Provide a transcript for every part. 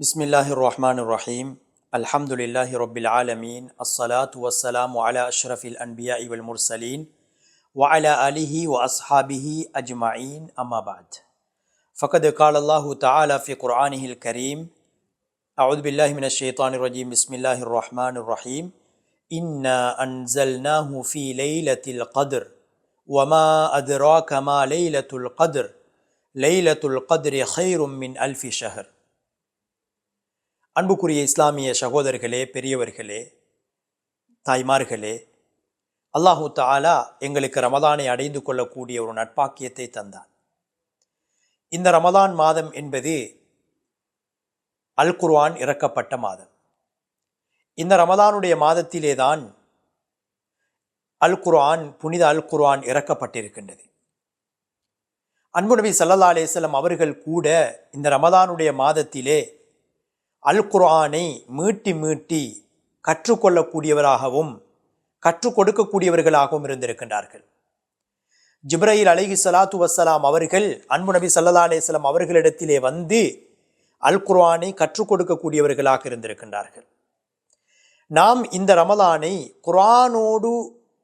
بسم الله الرحمن الرحيم الحمد لله رب العالمين الصلاة والسلام على أشرف الأنبياء والمرسلين وعلى آله وأصحابه أجمعين أما بعد فقد قال الله تعالى في قرآنه الكريم أعوذ بالله من الشيطان الرجيم بسم الله الرحمن الرحيم إنا أنزلناه في ليلة القدر وما أدراك ما ليلة القدر ليلة القدر خير من ألف شهر அன்புக்குரிய இஸ்லாமிய சகோதரர்களே பெரியவர்களே தாய்மார்களே அல்லாஹு தாலா எங்களுக்கு ரமதானை அடைந்து கொள்ளக்கூடிய ஒரு நட்பாக்கியத்தை தந்தான். இந்த ரமதான் மாதம் என்பது அல் குர்வான் இறக்கப்பட்ட மாதம். இந்த ரமதானுடைய மாதத்திலே தான் அல் குர்ஆன் புனித அல் குர்ஆன் இறக்கப்பட்டிருக்கின்றது. அன்பு நபி சல்லா அலேஸ்லம் அவர்கள் கூட இந்த ரமதானுடைய மாதத்திலே அல் குர்ஆனை மீட்டி மீட்டி கற்றுக்கொள்ளக்கூடியவராகவும் கற்றுக் கொடுக்கக்கூடியவர்களாகவும் இருந்திருக்கின்றார்கள். ஜிப்ரயில் அலிஹி சலாத்து வசலாம் அவர்கள் அன்பு நபி சல்லா அலிஸ்லாம் அவர்களிடத்திலே வந்து அல் குர்ஆனை கற்றுக் கொடுக்கக்கூடியவர்களாக இருந்திருக்கின்றார்கள். நாம் இந்த ரமலானை குரானோடு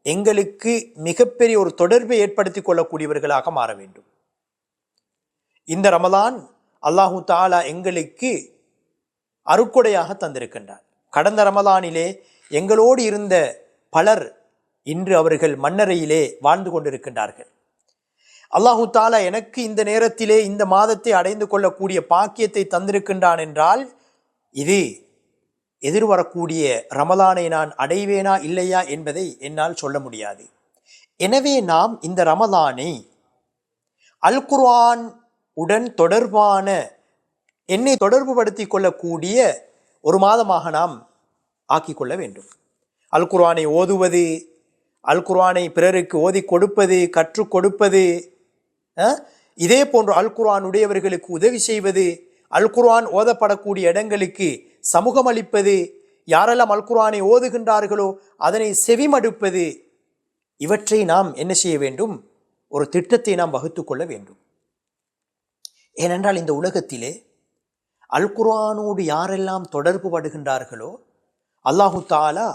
எங்களுக்கு மிகப்பெரிய ஒரு தொடர்பை ஏற்படுத்தி கொள்ளக்கூடியவர்களாக மாற வேண்டும். இந்த ரமலான் அல்லாஹு தாலா எங்களுக்கு அருக்கொடையாக தந்திருக்கின்றார். கடந்த ரமலானிலே எங்களோடு இருந்த பலர் இன்று அவர்கள் மன்னரையிலே வாழ்ந்து கொண்டிருக்கின்றார்கள். அல்லாஹு தாலா எனக்கு இந்த நேரத்திலே இந்த மாதத்தை அடைந்து கொள்ளக்கூடிய பாக்கியத்தை தந்திருக்கின்றான் என்றால் இது எதிர்வரக்கூடிய ரமலானை நான் அடைவேனா இல்லையா என்பதை என்னால் சொல்ல முடியாது. எனவே நாம் இந்த ரமலானை அல் குர்ஆன் உடன் தொடர்பான என்னை தொடர்புபடுத்தி கொள்ளக்கூடிய ஒரு மாதமாக நாம் ஆக்கிக்கொள்ள வேண்டும். அல் குர்ஆனை ஓதுவது அல் குர்ஆனை பிறருக்கு ஓதி கொடுப்பது கற்றுக் கொடுப்பது இதே போன்று அல் குர்ஆன் உடையவர்களுக்கு உதவி செய்வது அல் குர்ஆன் ஓதப்படக்கூடிய இடங்களுக்கு சமூகம் அளிப்பது யாரெல்லாம் அல் குர்ஆனை ஓதுகின்றார்களோ அதனை செவிமடுப்பது இவற்றை நாம் என்ன செய்ய வேண்டும்? ஒரு திட்டத்தை நாம் வகுத்து கொள்ள வேண்டும். ஏனென்றால் இந்த உலகத்திலே அல் குர்ஆனோடு யாரெல்லாம் தொடர்பு படுகின்றார்களோ அல்லாஹு தாலா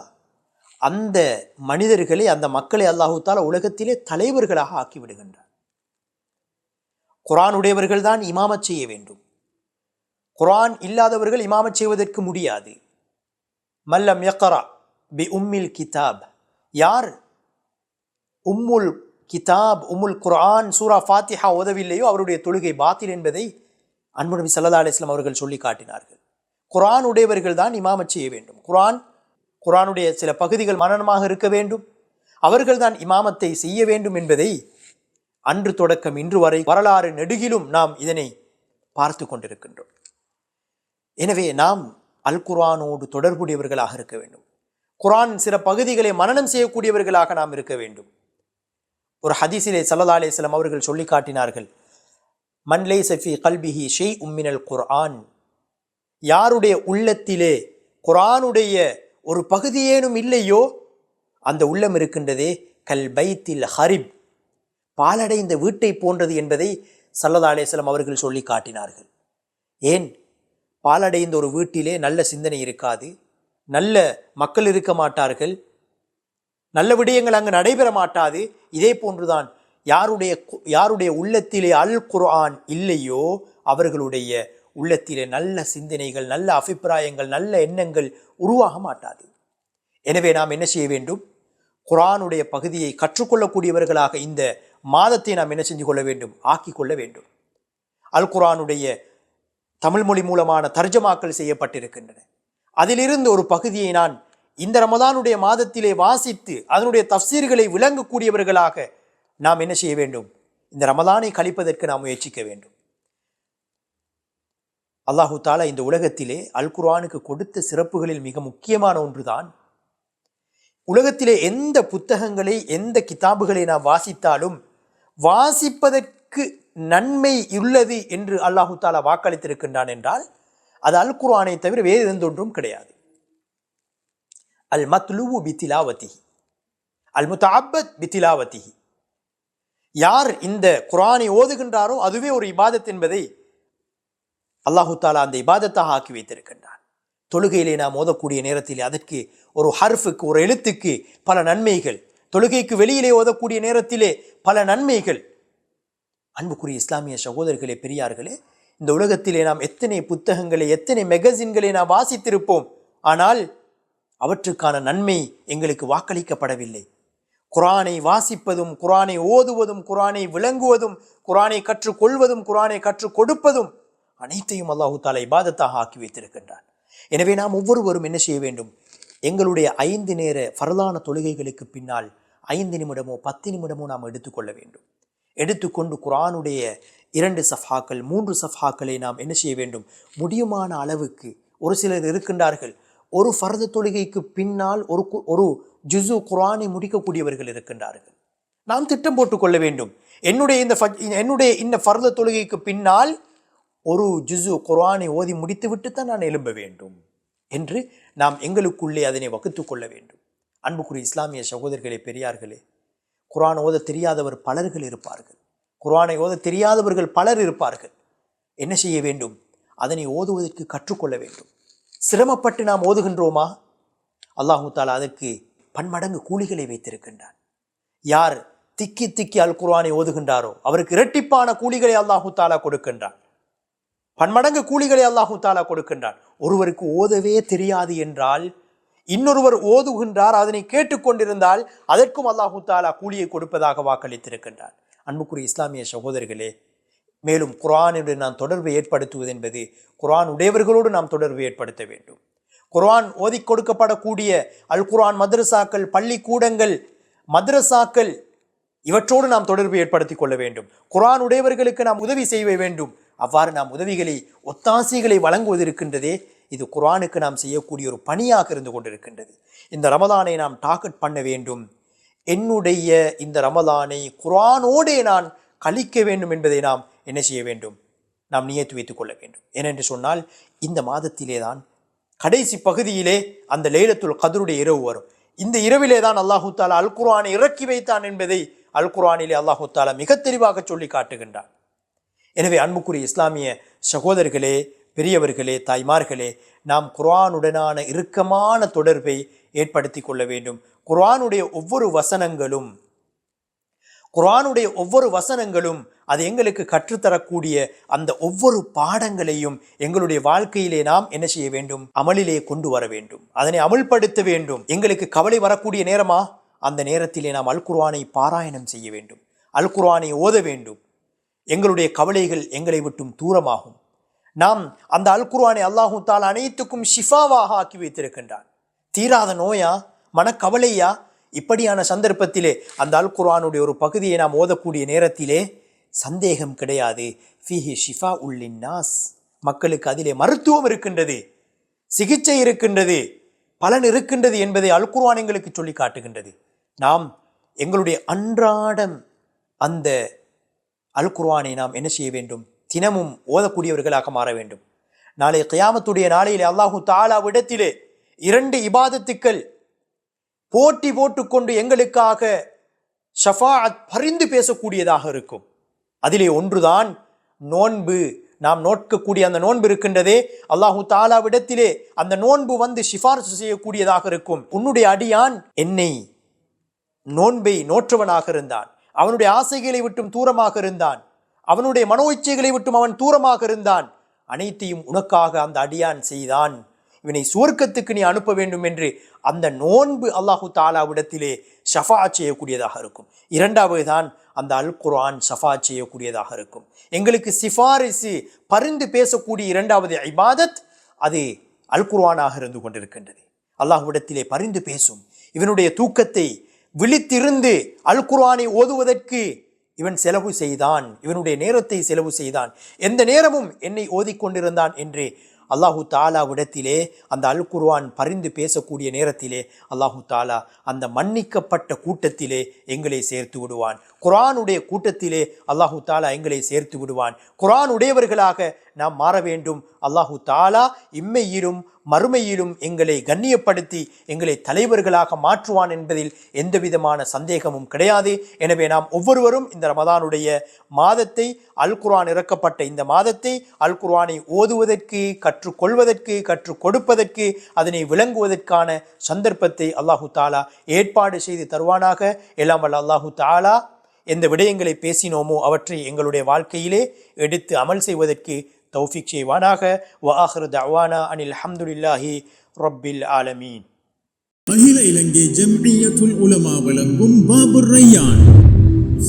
அந்த மனிதர்களை அந்த மக்களை அல்லாஹு தாலா உலகத்திலே தலைவர்களாக ஆக்கி விடுகின்றார் குரான் உடையவர்கள் தான் இமாமச் செய்ய வேண்டும். குரான் இல்லாதவர்கள் இமாமச் செய்வதற்கு முடியாது. மல்லம் யக்கரா பி உம்மில் கிதாப். யார் உம்முல் கிதாப் உம்முல் குரான் சூரா ஃபாத்திஹா உதவில்லையோ அவருடைய தொழுகை பாத்தில் என்பதை அன்பு நபி சல்லா அலிஸ்லாம் அவர்கள் சொல்லி காட்டினார்கள். குரான் உடையவர்கள் தான் இமாமச் செய்ய வேண்டும். குரான் குரானுடைய சில பகுதிகள் மனநமாக இருக்க வேண்டும். அவர்கள் தான் இமாமத்தை செய்ய வேண்டும் என்பதை அன்று தொடக்கம் இன்று வரை வரலாறு நெடுகிலும் நாம் இதனை பார்த்து கொண்டிருக்கின்றோம். எனவே நாம் அல் குரானோடு தொடர்புடையவர்களாக இருக்க வேண்டும். குரான் சில பகுதிகளை மனநம் செய்யக்கூடியவர்களாக நாம் இருக்க வேண்டும். ஒரு ஹதீஸிலே சல்லா அலிஸ்லாம் அவர்கள் சொல்லி காட்டினார்கள். மன்லை சஃபி கல்பிஹி ஷெய் உம்மினல் குர்ஆன். யாருடைய உள்ளத்திலே குரானுடைய ஒரு பகுதியேனும் இல்லையோ அந்த உள்ளம் இருக்கின்றதே கல்பைத்தில் ஹரிப் பாலடைந்த வீட்டை போன்றது என்பதை சல்லதா அலேஸ்லம் அவர்கள் சொல்லி காட்டினார்கள். ஏன்? பாலடைந்த ஒரு வீட்டிலே நல்ல சிந்தனை இருக்காது நல்ல மக்கள் இருக்க மாட்டார்கள் நல்ல விடயங்கள் அங்கு நடைபெற மாட்டாது இதே போன்றுதான் யாருடைய யாருடைய உள்ளத்திலே அல் குர்ஆன் இல்லையோ அவர்களுடைய உள்ளத்திலே நல்ல சிந்தனைகள் நல்ல அபிப்பிராயங்கள் நல்ல எண்ணங்கள் உருவாக மாட்டாது. எனவே நாம் என்ன செய்ய வேண்டும்? குரானுடைய பகுதியை கற்றுக்கொள்ளக்கூடியவர்களாக இந்த மாதத்தை நாம் என்ன செஞ்சு கொள்ள வேண்டும்? ஆக்கி கொள்ள வேண்டும். அல் குரானுடைய தமிழ் மொழி மூலமான தர்ஜமாக்கள் செய்யப்பட்டிருக்கின்றன. அதிலிருந்து ஒரு பகுதியை நான் இந்த ரமதானுடைய மாதத்திலே வாசித்து அதனுடைய தப்சீர்களை விளங்கக்கூடியவர்களாக நாம் என்ன செய்ய வேண்டும்? இந்த ரமதானை கழிப்பதற்கு நாம் முயற்சிக்க வேண்டும். அல்லாஹு தாலா இந்த உலகத்திலே அல் குர்ஆனுக்கு கொடுத்த சிறப்புகளில் மிக முக்கியமான ஒன்றுதான். உலகத்திலே எந்த புத்தகங்களை எந்த கிதாபுகளை நாம் வாசித்தாலும் வாசிப்பதற்கு நன்மை உள்ளது என்று அல்லாஹு தாலா வாக்களித்திருக்கின்றான் என்றால் அது அல் குர்ஆனை தவிர வேறு எந்தொன்றும் கிடையாது. அல் மத்லுவு பித்திலாவதிஹி அல் முத்தாபத் பித்திலாவத்திஹி யார் இந்த குரானை ஓதுகின்றாரோ அதுவே ஒரு இபாதத் என்பதை அல்லாஹு தாலா அந்த இபாதத்தாக ஆக்கி வைத்திருக்கின்றான். தொழுகையிலே நாம் ஓதக்கூடிய நேரத்தில் அதற்கு ஒரு ஹர்ஃபுக்கு ஒரு எழுத்துக்கு பல நன்மைகள் தொழுகைக்கு வெளியிலே ஓதக்கூடிய நேரத்திலே பல நன்மைகள். அன்புக்குரிய இஸ்லாமிய சகோதரர்களே பெரியார்களே இந்த உலகத்திலே நாம் எத்தனை புத்தகங்களை எத்தனை மெகசின்களை நாம் வாசித்திருப்போம். ஆனால் அவற்றுக்கான நன்மை எங்களுக்கு வாக்களிக்கப்படவில்லை. குரானை வாசிப்பதும் குரானை ஓதுவதும் குரானை விளங்குவதும் குரானை கற்றுக்கொள்வதும் குரானை கற்றுக் கொடுப்பதும் அனைத்தையும் அல்லாஹு தாலா இபாதத்தாக ஆக்கி வைத்திருக்கின்றான். எனவே நாம் ஒவ்வொருவரும் என்ன செய்ய வேண்டும்? எங்களுடைய ஐந்து நேர பரலான தொழுகைகளுக்கு பின்னால் ஐந்து நிமிடமோ பத்து நிமிடமோ நாம் எடுத்துக்கொள்ள வேண்டும். எடுத்துக்கொண்டு குரானுடைய இரண்டு சஃபாக்கள் மூன்று சஃபாக்களை நாம் என்ன செய்ய வேண்டும்? முடியுமான அளவுக்கு ஒரு சிலர் இருக்கின்றார்கள். ஒரு ஃபர்து தொழுகைக்கு பின்னால் ஒரு கு- ஒரு ஜுசு குரானை முடிக்கக்கூடியவர்கள் இருக்கின்றார்கள். நாம் திட்டம் போட்டுக்கொள்ள வேண்டும். என்னுடைய இந்த என்னுடைய இந்த ஃபர்த தொழுகைக்கு பின்னால் ஒரு ஜுசு குர்ஆனை ஓதி முடித்துவிட்டு தான் நான் எழும்ப வேண்டும் என்று நாம் எங்களுக்குள்ளே அதனை வகுத்து கொள்ள வேண்டும். அன்புக்குரிய இஸ்லாமிய சகோதரர்களே பெரியார்களே குரான் ஓத தெரியாதவர் பலர்கள் இருப்பார்கள். குரானை ஓத தெரியாதவர்கள் பலர் இருப்பார்கள். என்ன செய்ய வேண்டும்? அதனை ஓதுவதற்கு கற்றுக்கொள்ள வேண்டும். சிரமப்பட்டு நாம் ஓதுகின்றோமா? அல்லாஹு தாலா அதற்கு பன்மடங்கு கூலிகளை வைத்திருக்கின்றான் யார் திக்கி திக்கி அல் குர்ஆனை ஓதுகின்றாரோ அவருக்கு இரட்டிப்பான கூலிகளை அல்லாஹு தாலா கொடுக்கின்றான். பன்மடங்கு கூலிகளை அல்லாஹு தாலா கொடுக்கின்றான். ஒருவருக்கு ஓதவே தெரியாது என்றால் இன்னொருவர் ஓதுகின்றார் அதனை கேட்டுக்கொண்டிருந்தால் அதற்கும் அல்லாஹு தாலா கூலியை கொடுப்பதாக வாக்களித்திருக்கின்றார். அன்புக்குரிய இஸ்லாமிய சகோதரர்களே மேலும் குரானுடன் நாம் தொடர்பை ஏற்படுத்துவது என்பது குரான் உடையவர்களோடு நாம் தொடர்பு ஏற்படுத்த வேண்டும். குர்ஆன் ஓதி கொடுக்கப்படக்கூடிய அல் குர்ஆன் மதரசாக்கள் பள்ளிக்கூடங்கள் மதரசாக்கள் இவற்றோடு நாம் தொடர்பு ஏற்படுத்தி கொள்ள வேண்டும். குரான் உடையவர்களுக்கு நாம் உதவி செய்ய வேண்டும். அவ்வாறு நாம் உதவிகளை ஒத்தாசைகளை வழங்குவது இருக்கின்றதே இது குரானுக்கு நாம் செய்யக்கூடிய ஒரு பணியாக இருந்து கொண்டிருக்கின்றது. இந்த ரமதானை நாம் டார்கெட் பண்ண வேண்டும். என்னுடைய இந்த ரமதானை குரானோடே நான் கழிக்க வேண்டும் என்பதை நாம் என்ன செய்ய வேண்டும்? நாம் நியத்து வைத்துக் கொள்ள வேண்டும். ஏனென்று சொன்னால் இந்த மாதத்திலே தான் கடைசி பகுதியிலே அந்த லைலத்துல் கதருடைய இரவு வரும். இந்த இரவிலே தான் அல்லாஹூ தாலா அல் குர்ஆனை இறக்கி வைத்தான் என்பதை அல் குர்ஆனிலே அல்லாஹூ தாலா மிக தெளிவாக சொல்லி காட்டுகின்றான். எனவே அன்புக்குரிய இஸ்லாமிய சகோதரர்களே பெரியவர்களே தாய்மார்களே நாம் குர்ஆனுடனான இறுக்கமான தொடர்பை ஏற்படுத்தி கொள்ள வேண்டும். குர்ஆனுடைய ஒவ்வொரு வசனங்களும் குர்ஆனுடைய ஒவ்வொரு வசனங்களும் அது எங்களுக்கு கற்றுத்தரக்கூடிய அந்த ஒவ்வொரு பாடங்களையும் எங்களுடைய வாழ்க்கையிலே நாம் என்ன செய்ய வேண்டும்? அமலிலே கொண்டு வர வேண்டும். அதனை அமல்படுத்த வேண்டும். எங்களுக்கு கவலை வரக்கூடிய நேரமா? அந்த நேரத்திலே நாம் அல்குர்வானை பாராயணம் செய்ய வேண்டும். அல்குர்வானை ஓத வேண்டும். எங்களுடைய கவலைகள் எங்களை விட்டும் தூரமாகும். நாம் அந்த அல் குர்ஆனை அல்லாஹு அனைத்துக்கும் ஷிஃபாவாக ஆக்கி வைத்திருக்கின்றான். தீராத நோயா? மனக்கவலையா? இப்படியான சந்தர்ப்பத்திலே அந்த அல் குர்ஆனுடைய ஒரு பகுதியை நாம் ஓதக்கூடிய நேரத்திலே சந்தேகம் கிடையாது. ஃபிஹி ஷிஃபா உள்ளின் நாஸ். மக்களுக்கு அதிலே மருத்துவம் இருக்கின்றது. சிகிச்சை இருக்கின்றது. பலன் இருக்கின்றது என்பதை அல்குர்வான் எங்களுக்கு சொல்லி காட்டுகின்றது. நாம் எங்களுடைய அன்றாடம் அந்த அல்குர்வானை நாம் என்ன செய்ய வேண்டும்? தினமும் ஓதக்கூடியவர்களாக மாற வேண்டும். நாளை கியாமத்துடைய நாளையிலே அல்லாஹு தாலாவிடத்திலே இரண்டு இபாதத்துக்கள் போட்டி போட்டுக்கொண்டு எங்களுக்காக ஷஃபா பரிந்து பேசக்கூடியதாக இருக்கும். அதிலே ஒன்றுதான் நோன்பு. நாம் நோட்கக்கூடிய அந்த நோன்பு இருக்கின்றதே அல்லாஹூ தாலாவிடத்திலே அந்த நோன்பு வந்து சிபார்சு செய்யக்கூடியதாக இருக்கும். உன்னுடைய அடியான் என்னை நோன்பை நோற்றவனாக இருந்தான். அவனுடைய ஆசைகளை விட்டும் தூரமாக இருந்தான். அவனுடைய மனோ இச்சைகளை விட்டும் அவன் தூரமாக இருந்தான். அனைத்தையும் உனக்காக அந்த அடியான் செய்தான். இவனை சுவர்க்கத்துக்கு நீ அனுப்ப வேண்டும் என்று அந்த நோன்பு அல்லாஹு தாலாவிடத்திலே ஷஃபா செய்யக்கூடியதாக இருக்கும். இரண்டாவது தான் அந்த அல் குர்ஆன் ஷஃபா செய்யக்கூடியதாக இருக்கும். எங்களுக்கு சிஃபாரிசு பரிந்து பேசக்கூடிய இரண்டாவது இபாதத் அது அல் குர்வானாக இருந்து கொண்டிருக்கின்றது. அல்லாஹ்விடத்திலே பரிந்து பேசும். இவனுடைய தூக்கத்தை விழித்திருந்து அல் குர்ஆனை ஓதுவதற்கு இவன் செலவு செய்தான். இவனுடைய நேரத்தை செலவு செய்தான். எந்த நேரமும் என்னை ஓதிக்கொண்டிருந்தான் என்று அல்லாஹு தாலாவிடத்திலே அந்த அல் குர்வான் பரிந்து பேசக்கூடிய நேரத்திலே அல்லாஹு தாலா அந்த மன்னிக்கப்பட்ட கூட்டத்திலே எங்களை சேர்த்து விடுவான். குரானுடைய கூட்டத்திலே அல்லாஹு தாலா எங்களை சேர்த்து விடுவான். குரான் உடையவர்களாக நாம் மாற வேண்டும். அல்லாஹு தாலா இம்மையிலும் மறுமையிலும் எங்களை கண்ணியப்படுத்தி எங்களை தலைவர்களாக மாற்றுவான் என்பதில் எந்தவிதமான சந்தேகமும் கிடையாது. எனவே நாம் ஒவ்வொருவரும் இந்த ரமதானுடைய மாதத்தை அல் குர்ஆன் இறக்கப்பட்ட இந்த மாதத்தை அல் குர்ஆனை ஓதுவதற்கு கற்றுக்கொள்வதற்கு கற்றுக் கொடுப்பதற்கு அதனை விளங்குவதற்கான சந்தர்ப்பத்தை அல்லாஹு தாலா ஏற்பாடு செய்து தருவானாக. எல்லாம் வல்ல அல்லாஹு தாலா எந்த விடயங்களை பேசினோமோ அவற்றை எங்களுடைய வாழ்க்கையிலே எடுத்து அமல் செய்வதற்கு தௌஃபிக் செய்வானாக. வ ஆஹிரு அனில் ஹம்துலில்லாஹி ரப்பில் ஆலமீன். அகில இலங்கை ஜம்இய்யத்துல் உலமா வழங்கும் பாபுர் ரையான்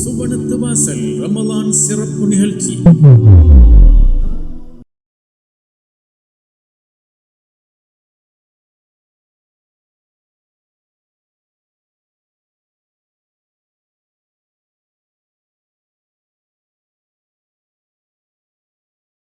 சுபனத்து வாசல் ரமலான் சிறப்பு நிகழ்ச்சி.